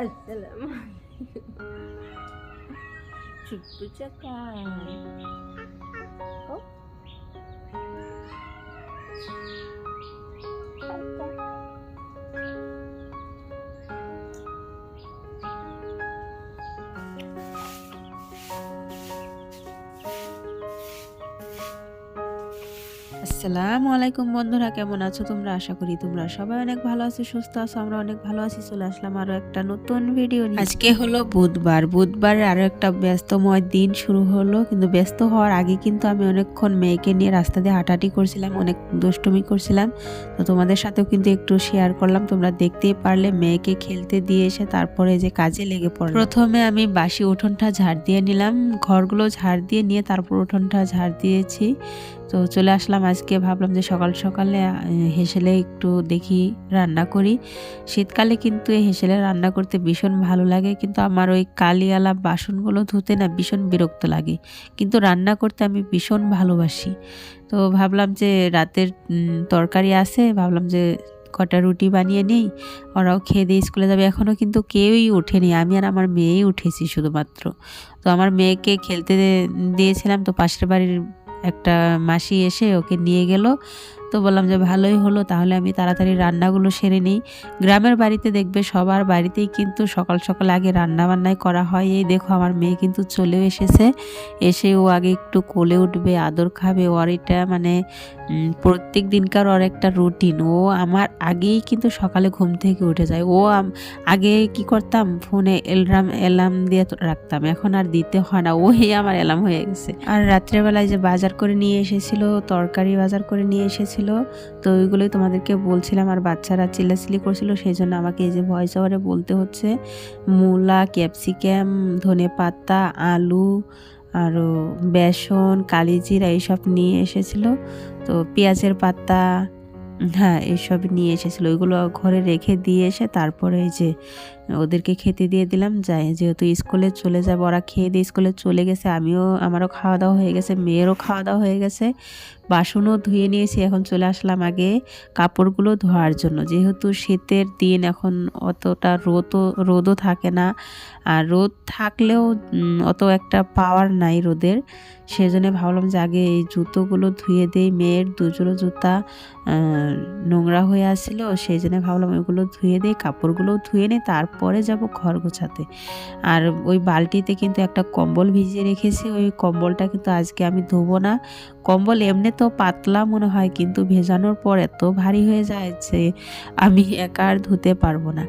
আসসালামু ছোট্ট চাকা ও আসসালামু আলাইকুম বন্ধুরা, কেমন আছো তোমরা? আশা করি তোমরা সবাই অনেক ভালো আছো, সুস্থ আছো, আমরা অনেক ভালো আছি। চলে আসলাম আরও একটা নতুন ভিডিও। আজকে হলো বুধবার বুধবারের আরও একটা ব্যস্তময় দিন শুরু হলো, কিন্তু ব্যস্ত হওয়ার আগে কিন্তু আমি অনেকক্ষণ মেয়েকে নিয়ে রাস্তা দিয়ে হাঁটাহাঁটি করছিলাম, অনেক দুষ্টুমি করছিলাম। তো তোমাদের সাথেও কিন্তু একটু শেয়ার করলাম, তোমরা দেখতেই পারলে মেয়েকে খেলতে দিয়ে এসে তারপরে যে কাজে লেগে পড়লাম প্রথমে আমি বাসি উঠোনটা ঝাড় দিয়ে নিলাম, ঘরগুলো ঝাড় দিয়ে নিয়ে তারপর উঠোনটা ঝাড় দিয়েছি। তো চলে আসলাম আজকে ভাবলাম যে সকাল সকালে হেসেলে একটু দেখি, রান্না করি। শীতকালে কিন্তু এই হেসেলে রান্না করতে ভীষণ ভালো লাগে। কিন্তু আমার ওই কালিয়ালা বাসনগুলো ধুতে না ভীষণ বিরক্ত লাগে। কিন্তু রান্না করতে আমি ভীষণ ভালোবাসি। তো ভাবলাম যে রাতের তরকারি আছে, ভাবলাম যে কটা রুটি বানিয়ে নেই। ওরাও খেয়ে দিয়ে স্কুলে যাবে। এখনও কিন্তু কেউই ওঠেনি। আমি আর আমার মেয়েই উঠেছি শুধুমাত্র। তো আমার মেয়েকে খেলতে দিয়েছিলাম। তো পাশের বাড়ির একটা মাসি এসে ওকে নিয়ে গেল। তো বললাম যে ভালোই হলো, তাহলে আমি তাড়াতাড়ি রান্নাগুলো সেরে নিই। গ্রামের বাড়িতে দেখবে সবার বাড়িতেই কিন্তু সকাল সকাল আগে রান্না বান্নাই করা হয়। এই দেখো আমার মেয়ে কিন্তু চলেও এসেছে। এসে ও আগে একটু কোলে উঠবে, আদর খাবে। ওর এটা মানে প্রত্যেক দিনকার ওর একটা রুটিন। ও আমার আগেই কিন্তু সকালে ঘুম থেকে উঠে যায়। ও আগে কি করতাম? ফোনে এলরাম অ্যালার্ম দিয়ে রাখতাম। এখন আর দিতে হয় না। ওই আমার অ্যালার্ম হয়ে গেছে। আর রাত্রেবেলায় যে বাজার করে নিয়ে এসেছিল, তরকারি বাজার করে নিয়ে এসেছিল তো ওইগুলোই তোমাদেরকে বলছিলাম, আর বাচ্চারা চিল্লাচিল্লি করছিল, সেই জন্য আমাকে এই যে ভয়েস ওভারে বলতে হচ্ছে, মূলা ক্যাপসিকাম ধনে পাতা, আলু আরও বেসন, কালিজিরা এইসব নিয়ে এসেছিল। তো পেঁয়াজের পাতা হ্যাঁ এইসব নিয়ে এসেছিল। ওইগুলো ঘরে রেখে দিয়ে এসে তারপরে এই যে ওদেরকে খেতে দিয়ে দিলাম, যাই, যেহেতু স্কুলে চলে যাব, ওরা খেয়ে দিয়ে স্কুলে চলে গেছে, আমিও, আমারও খাওয়া দাওয়া হয়ে গেছে, মেয়েরও খাওয়া দাওয়া হয়ে গেছে, বাসনও ধুয়ে নিয়েছি, এখন চলে আসলাম আগে কাপড়গুলো ধোয়ার জন্য, যেহেতু শীতের দিন, এখন অতটা রোদও রোদও থাকে না, আর রোদ থাকলেও অত একটা পাওয়ার নাই রোদের, সেজন্য ভাবলাম যে আগে এই জুতোগুলো ধুয়ে দেই, মেয়ের দুজোড়ো জুতা নোংরা হয়ে আসছিল সেই জন্য ভাবলাম ওইগুলো ধুয়ে দিই, কাপড়গুলোও ধুয়ে নিই, তারপরে যাব ঘর গোছাতে। আর ওই বালতিতে কিন্তু একটা কম্বল ভিজিয়ে রেখেছি, ওই কম্বলটা কিন্তু আজকে আমি ধোবো না। কম্বল এমনি তো পাতলা মনে হয়, কিন্তু ভেজানোর পর এত ভারী হয়ে যায় যে আমি একা আর ধুতে পারব না।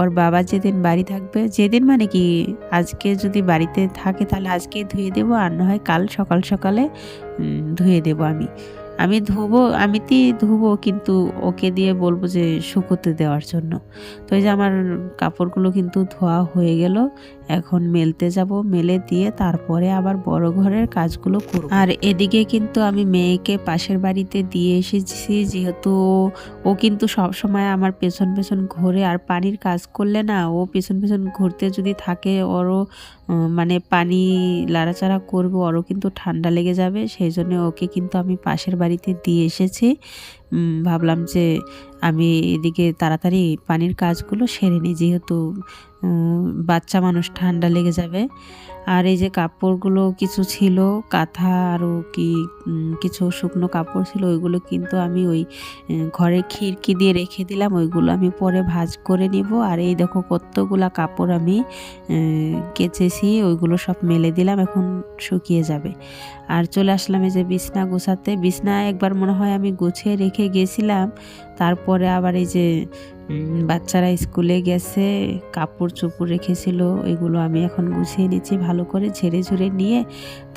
ওর বাবা যেদিন বাড়ি থাকবে, যেদিন মানে কি, আজকে যদি বাড়িতে থাকে তাহলে আজকে ধুয়ে দেবো, আর না হয় কাল সকাল সকালে ধুয়ে দেবো আমি। আমি ধুবো, আমি তি ধুবো, কিন্তু ওকে দিয়ে বলব যে শুকোতে দেওয়ার জন্য। তো এই যে আমার কাপড়গুলো কিন্তু ধোয়া হয়ে গেল এখন মেলতে যাব, মেলে দিয়ে তারপরে আবার বড় ঘরের কাজগুলো করব। আর এদিকে কিন্তু আমি মেয়েকে পাশের বাড়িতে দিয়ে এসেছি, যেহেতু ও কিন্তু সব সময় আমার পেছন পেছন ঘুরে। আর পানির কাজ করলে না, ও পেছন পেছন ঘুরতে যদি থাকে, ওরও মানে পানি লাড়াচাড়া করবে, ওরও কিন্তু ঠান্ডা লেগে যাবে। সেই জন্য ওকে কিন্তু আমি পাশের বাড়িতে দিয়ে এসেছি। ভাবলাম যে আমি এদিকে তাড়াতাড়ি পানির কাজগুলো সেরে নিই, যেহেতু বাচ্চা মানুষ ঠান্ডা লেগে যাবে। আর এই যে কাপড়গুলো কিছু ছিল, কাঁথা আরও কি কিছু শুকনো কাপড় ছিল, ওইগুলো কিন্তু আমি ওই ঘরে খিড়কি দিয়ে রেখে দিলাম, ওইগুলো আমি পরে ভাজ করে নিব। আর এই দেখো কতগুলা কাপড় আমি কেচেছি, ওইগুলো সব মেলে দিলাম, এখন শুকিয়ে যাবে। আর চলে আসলাম এই যে বিছনা গোছাতে। বিছনা একবার মনে হয় আমি গুছিয়ে রেখে গেছিলাম তারপরে আবার এই যে বাচ্চারা স্কুলে গেছে, কাপড় চোপড় রেখেছিল ওইগুলো আমি এখন গুছিয়ে নিচ্ছি ভালো করে ঝেড়ে ঝুড়ে নিয়ে,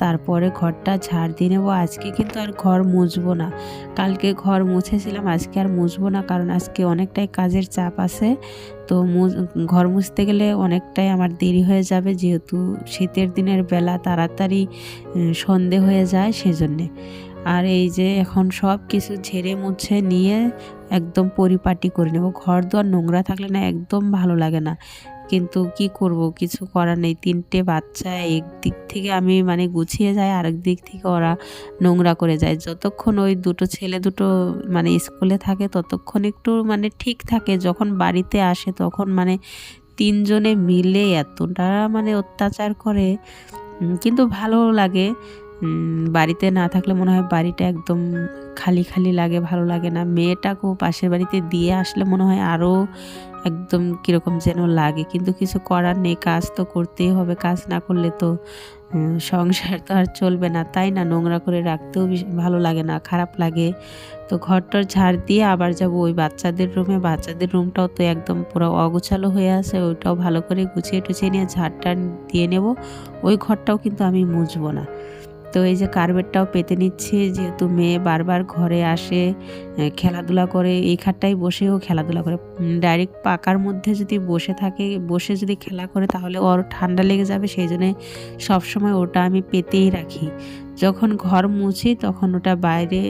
তারপরে ঘরটা ঝাড় দিয়ে নেব। আজকে কিন্তু আর ঘর মুছবো না। কালকে ঘর মুছেছিলাম, আজকে আর মুছবো না, কারণ আজকে অনেকটাই কাজের চাপ আছে। তো ঘর মুছতে গেলে অনেকটাই আমার দেরি হয়ে যাবে, যেহেতু শীতের দিনের বেলা তাড়াতাড়ি সন্ধে হয়ে যায় সেজন্যে। আর এই যে এখন সব কিছু ঝেড়ে মুছে নিয়ে একদম পরিপাটি করে নেব। ঘর দুয়ার নোংরা থাকলে না একদম ভালো লাগে না। কিন্তু কি করব? কিছু করার নেই। তিনটে বাচ্চা একদিক থেকে আমি মানে গুছিয়ে যাই, আরেক দিক থেকে ওরা নোংরা করে যায়। যতক্ষণ ওই দুটো ছেলে দুটো মানে স্কুলে থাকে, ততক্ষণ একটু মানে ঠিক থাকে। যখন বাড়িতে আসে, তখন মানে তিনজনে মিলে এতটা মানে অত্যাচার করে কিন্তু ভালো লাগে। বাড়িতে না থাকলে মনে হয় বাড়িটা একদম খালি খালি লাগে, ভালো লাগে না। মেয়েটাকেও পাশের বাড়িতে দিয়ে আসলে মনে হয় আরও একদম কীরকম যেন লাগে। কিন্তু কিছু করার নেই, কাজ তো করতেই হবে, কাজ না করলে তো সংসার তো আর চলবে না। তাই না, নোংরা করে রাখতেও ভালো লাগে না, খারাপ লাগে। তো ঘরটার ঝাড় দিয়ে আবার যাব ওই বাচ্চাদের রুমে। বাচ্চাদের রুমটাও তো একদম পুরো অগোছালো হয়ে আছে, ওইটাও ভালো করে গুছিয়ে টুছিয়ে নিয়ে ঝাড়টা দিয়ে নেব। ওই ঘরটাও কিন্তু আমি মুছবো না। তো এই যে কার্পেটটাও পেতে নিচ্ছে, যেহেতু মেয়ে বারবার ঘরে আসে খেলাধুলা করে, এই খাটটাই বসেও খেলাধুলা করে ডাইরেক্ট পাকার মধ্যে যদি বসে থাকে, বসে যদি খেলা করে তাহলে ওর ঠান্ডা লেগে যাবে, সেই জন্য সবসময় ওটা আমি পেতেই রাখি। যখন ঘর মুছি তখন ওটা বাইরে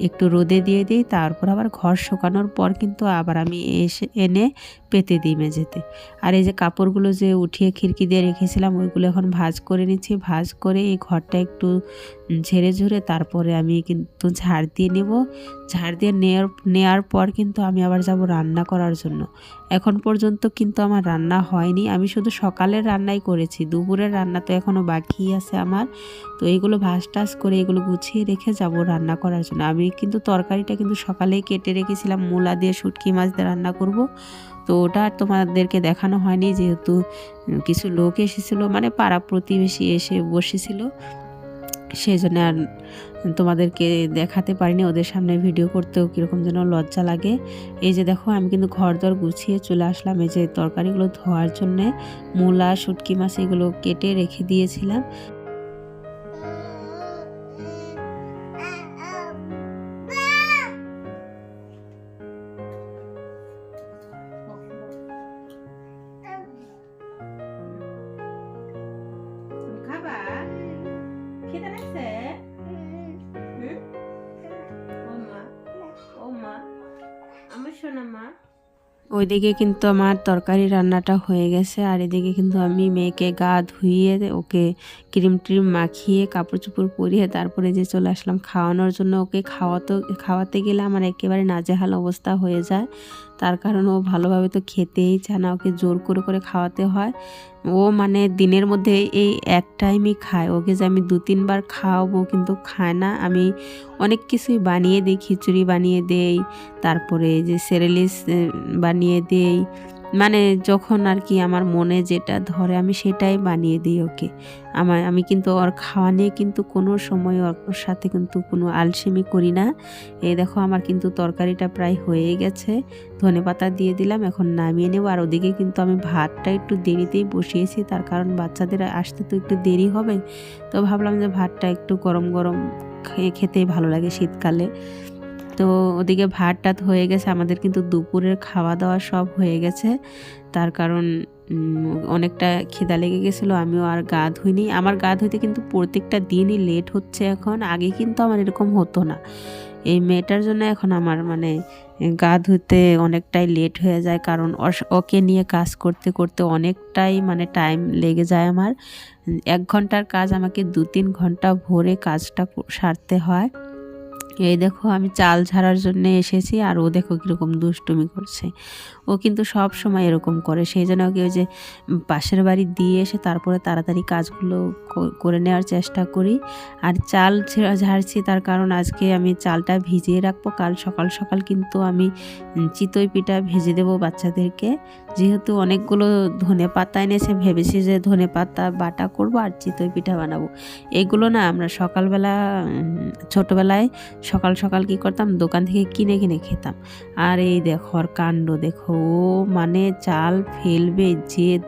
একটু রোদে দিয়ে দিই, তারপর আবার ঘর শুকানোর পর কিন্তু আবার আমি এসে, এনে পেতে দিই মেঝেতে। আর এই যে কাপড়গুলো যে উঠিয়ে খিড়কি দিয়ে রেখেছিলাম, ওইগুলো এখন ভাঁজ করে নিচ্ছি। ভাজ করে এই ঘরটা একটু ঝেড়ে ঝুড়ে তারপরে আমি কিন্তু ঝাড় দিয়ে নেব। ঝাড় দিয়ে নেওয়ার নেওয়ার পর কিন্তু আমি আবার যাব রান্না করার জন্য। এখন পর্যন্ত কিন্তু আমার রান্না হয়নি। আমি শুধু সকালের রান্নাই করেছি। দুপুরের রান্না তো এখনও বাকি আছে আমার। তো এইগুলো ভাস টাস করে এগুলো গুছিয়ে রেখে যাব রান্না করার জন্য। আমি কিন্তু তরকারিটা কিন্তু সকালেই কেটে রেখেছিলাম। মূলা দিয়ে শুটকি মাছ দিয়ে রান্না করব। তো ওটা আর তোমাদেরকে দেখানো হয়নি। যেহেতু কিছু লোক এসেছিল মানে পাড়া প্রতিবেশী এসে বসেছিল। সেই জন্য আর তোমাদেরকে দেখাতে পারিনি, ওদের সামনে ভিডিও করতেও কীরকম যেন লজ্জা লাগে। এই যে দেখো, আমি কিন্তু ঘর দর গুছিয়ে চলে আসলাম, এই যে তরকারিগুলো ধোয়ার জন্যে, মূলা, শুটকি মাছ এগুলো কেটে রেখে দিয়েছিলাম। লাগছে আমার শোনা মা ওইদিকে কিন্তু আমার তরকারি রান্নাটা হয়ে গেছে আর এদিকে কিন্তু আমি মেয়েকে গা ধুইয়ে ওকে ক্রিম ট্রিম মাখিয়ে কাপড় চোপড় পরিয়ে তারপরে যে চলে আসলাম খাওয়ানোর জন্য ওকে খাওয়াতে খাওয়াতে গেলে আমার একেবারে নাজেহাল অবস্থা হয়ে যায়। তার কারণ ও ভালোভাবে তো খেতেই চায় না ওকে জোর করে করে খাওয়াতে হয়। ও মানে দিনের মধ্যে এই এক টাইমই খায়। ওকে যে আমি দু তিনবার খাওয়াবো কিন্তু খায় না। আমি অনেক কিছুই বানিয়ে দিই, খিচুড়ি বানিয়ে দেই, তারপরে যে সেরেলিস বানিয়ে দেই। মানে যখন আর কি আমার মনে যেটা ধরে, আমি সেটাই বানিয়ে দিই ওকে। আমার, আমি কিন্তু ওর খাওয়া নিয়ে কিন্তু কোনো সময় ওর সাথে কিন্তু কোনো আলসেমি করি না। এই দেখো আমার কিন্তু তরকারিটা প্রায় হয়ে গেছে। ধনে পাতা দিয়ে দিলাম, এখন নামিয়ে নেব। আর ওদিকে কিন্তু আমি ভাতটা একটু দেরিতেই বসিয়েছি, তার কারণ বাচ্চাদের আসতে তো একটু দেরি হবে। তো ভাবলাম যে ভাতটা একটু গরম গরম খেতেই ভালো লাগে শীতকালে। তো ওদিকে ভাত টাত হয়ে গেছে, আমাদের কিন্তু দুপুরের খাওয়া দাওয়া সব হয়ে গেছে। তার কারণ অনেকটা খিদা লেগে গেছিল, আমিও আর গা ধুইনি। আমার গা ধুইতে কিন্তু প্রত্যেকটা দিনই লেট হচ্ছে এখন, আগে কিন্তু আমার এরকম হতো না। এই মেয়েটার জন্য এখন আমার মানে গা ধুতে অনেকটাই লেট হয়ে যায়, কারণ ওকে নিয়ে কাজ করতে করতে অনেকটাই মানে টাইম লেগে যায় আমার। এক ঘণ্টার কাজ আমাকে দু তিন ঘণ্টা ভরে কাজটা সারতে হয়। এই দেখো, আমি চাল ঝাড়ার জন্য এসেছি আর ও দেখো কীরকম দুষ্টুমি করছে। ও কিন্তু সব সময় এরকম করে, সেই জন্য ওকে ওই যে পাশের বাড়ি দিয়ে এসে তারপরে তাড়াতাড়ি কাজগুলো করে নেওয়ার চেষ্টা করি। আর চাল ঝাড়ছি তার কারণ আজকে আমি চালটা ভিজিয়ে রাখব, কাল সকাল সকাল কিন্তু আমি চিতই পিঠা ভেজে দেবো বাচ্চাদেরকে। যেহেতু অনেকগুলো ধনে পাতা এনেছে, ভেবেছি যে ধনে পাতা বাটা করব আর চিতই পিঠা বানাবো। এগুলো না আমরা সকালবেলা ছোটবেলায় সকাল সকাল কি করতাম? দোকান থেকে কিনে কিনে খেতাম। আর এই দেখো ওর কাণ্ড দেখো, ও মানে চাল ফেলবে জেদ।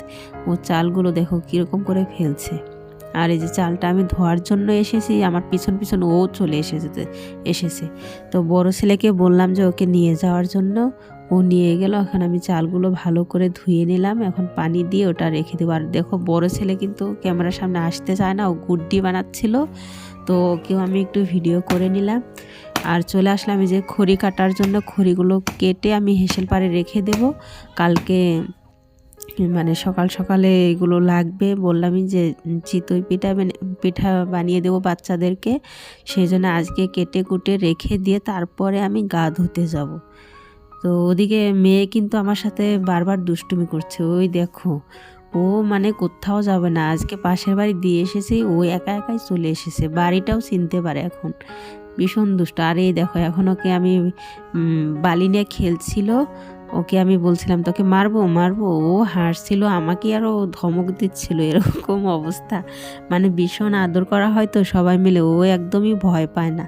ও চালগুলো দেখো কীরকম করে ফেলছে। আর এই যে চালটা আমি ধোয়ার জন্য এসেছি, আমার পিছন পিছন ও চলে এসেছে এসেছে। তো বড় ছেলেকে বললাম যে ওকে নিয়ে যাওয়ার জন্য। ও নিয়ে গেল, এখন আমি চালগুলো ভালো করে ধুয়ে নিলাম, এখন পানি দিয়ে ওটা রেখে দেবো। আর দেখো, বড় ছেলে কিন্তু ক্যামেরার সামনে আসতে চায় না, ও গুড্ডি বানাচ্ছিল। তো ওকেও আমি একটু ভিডিও করে নিলাম। আর চলে আসলাম এই যে খড়ি কাটার জন্য খড়িগুলো কেটে আমি হেসেল পাড়ে রেখে দেব। কালকে মানে সকাল সকালে এগুলো লাগবে। বললামই যে চিতই পিঠা পিঠা বানিয়ে দেবো বাচ্চাদেরকে। সেই জন্য আজকে কেটে কুটে রেখে দিয়ে তারপরে আমি গা ধুতে যাব। তো ওদিকে মেয়ে কিন্তু আমার সাথে বারবার দুষ্টুমি করছে। ওই দেখো ও মানে কোথাও যাবে না। আজকে পাশের বাড়ি দিয়ে এসেছে, ও একা একাই চলে এসেছে। বাড়িটাও চিনতে পারে এখন। ভীষণ দুষ্ট। আর এই দেখো, এখন ওকে আমি বালি নিয়ে খেলছিল। ওকে আমি বলছিলাম, তোকে মারবো মারবো। ও হাসছিল আমাকে আরও ধমক দিচ্ছিল। এরকম অবস্থা। মানে ভীষণ আদর করা হয় তো সবাই মিলে। ও একদমই ভয় পায় না।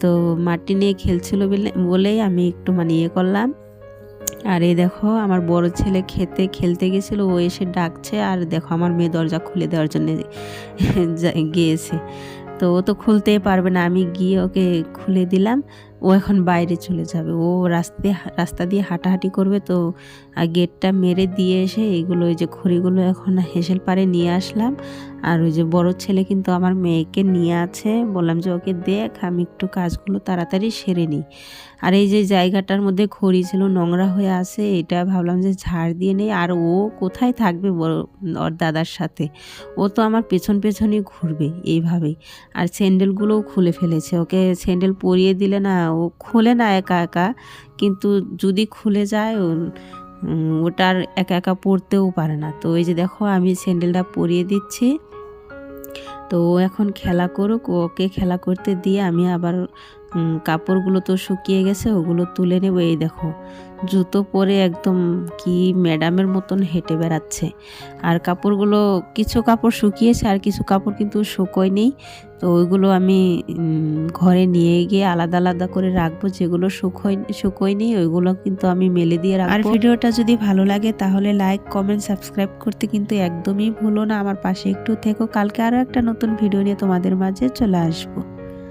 তো মাটি নিয়ে খেলছিল বলে, বলেই আমি একটু মানে ইয়ে করলাম। আর এই দেখো, আমার বড় ছেলে খেতে, খেলতে গেছিল, ও এসে ডাকছে, আর দেখো আমার মেয়ে দরজা খুলে দেওয়ার জন্য গিয়েছে। তো ও তো খুলতেই পারবে না, আমি গিয়ে ওকে খুলে দিলাম। ও এখন বাইরে চলে যাবে। ও রাস্তায় রাস্তা দিয়ে হাঁটাহাঁটি করবে তো, আর গেটটা মেরে দিয়ে এসে এইগুলো ওই যে খড়িগুলো এখন হেসেল পারে নিয়ে আসলাম। আর ওই যে বড় ছেলে কিন্তু আমার মেয়েকে নিয়ে আছে। বললাম যে, ওকে দেখ, আমি একটু কাজগুলো তাড়াতাড়ি সেরে নিই। আর এই যে জায়গাটার মধ্যে খড়ি ছিল, নোংরা হয়ে আছে, এটা ভাবলাম যে ঝাড় দিয়ে নেই। আর ও কোথায় থাকবে বড় ওর দাদার সাথে? ও তো আমার পেছন পেছনই ঘুরবে এইভাবেই। আর স্যান্ডেলগুলোও খুলে ফেলেছে। ওকে স্যান্ডেল পরিয়ে দিলে না ও খুলে না একা একা, কিন্তু যদি খুলে যায় ওটার একা একা পড়তেও পারে না। তো ওই যে দেখো, আমি স্যান্ডেলটা পরিয়ে দিচ্ছি। তো ও এখন খেলা করুক, ওকে খেলা করতে দিয়ে আমি আবার কাপড়গুলো তো শুকিয়ে গেছে, ওগুলো তুলে নেব। এই দেখো জুতো পরে একদম কি ম্যাডামের মতন হেঁটে বেড়াচ্ছে। আর কাপড়গুলো কিছু কাপড় শুকিয়েছে, আর কিছু কাপড় কিন্তু শুকোয় নেই। তো ওইগুলো আমি ঘরে নিয়ে গিয়ে আলাদা আলাদা করে রাখব, যেগুলো শুকোয় শুকোয় নেই, ওইগুলো কিন্তু আমি মেলে দিয়ে রাখব। আর ভিডিওটা যদি ভালো লাগে তাহলে লাইক, কমেন্ট, সাবস্ক্রাইব করতে কিন্তু একদমই ভুলো না। আমার পাশে একটু থেকো। কালকে আরও একটা নতুন ভিডিও নিয়ে তোমাদের মাঝে চলে আসব।